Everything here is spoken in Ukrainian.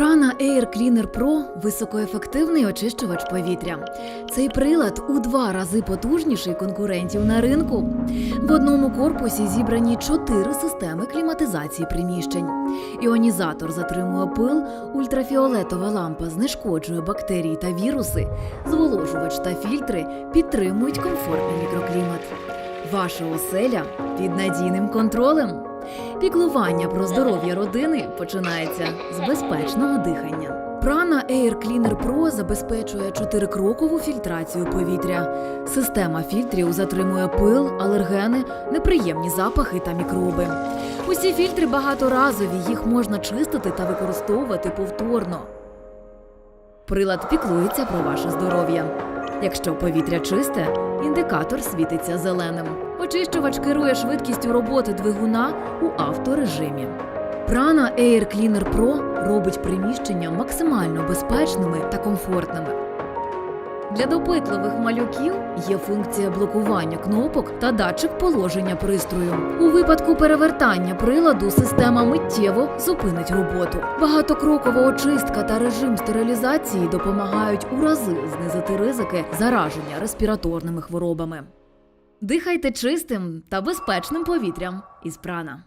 Prana Air Cleaner Pro – високоефективний очищувач повітря. Цей прилад у два рази потужніший конкурентів на ринку. В одному корпусі зібрані чотири системи кліматизації приміщень. Іонізатор затримує пил, ультрафіолетова лампа знешкоджує бактерії та віруси, зволожувач та фільтри підтримують комфортний мікроклімат. Ваша оселя під надійним контролем. Піклування про здоров'я родини починається з безпечного дихання. Prana Air Cleaner Pro забезпечує чотирикрокову фільтрацію повітря. Система фільтрів затримує пил, алергени, неприємні запахи та мікроби. Усі фільтри багаторазові, їх можна чистити та використовувати повторно. Прилад піклується про ваше здоров'я. Якщо повітря чисте, індикатор світиться зеленим. Очищувач керує швидкістю роботи двигуна у авторежимі. Prana Air Cleaner Pro робить приміщення максимально безпечними та комфортними. Для допитливих малюків є функція блокування кнопок та датчик положення пристрою. У випадку перевертання приладу система миттєво зупинить роботу. Багатокрокова очистка та режим стерилізації допомагають у рази знизити ризики зараження респіраторними хворобами. Дихайте чистим та безпечним повітрям із прана.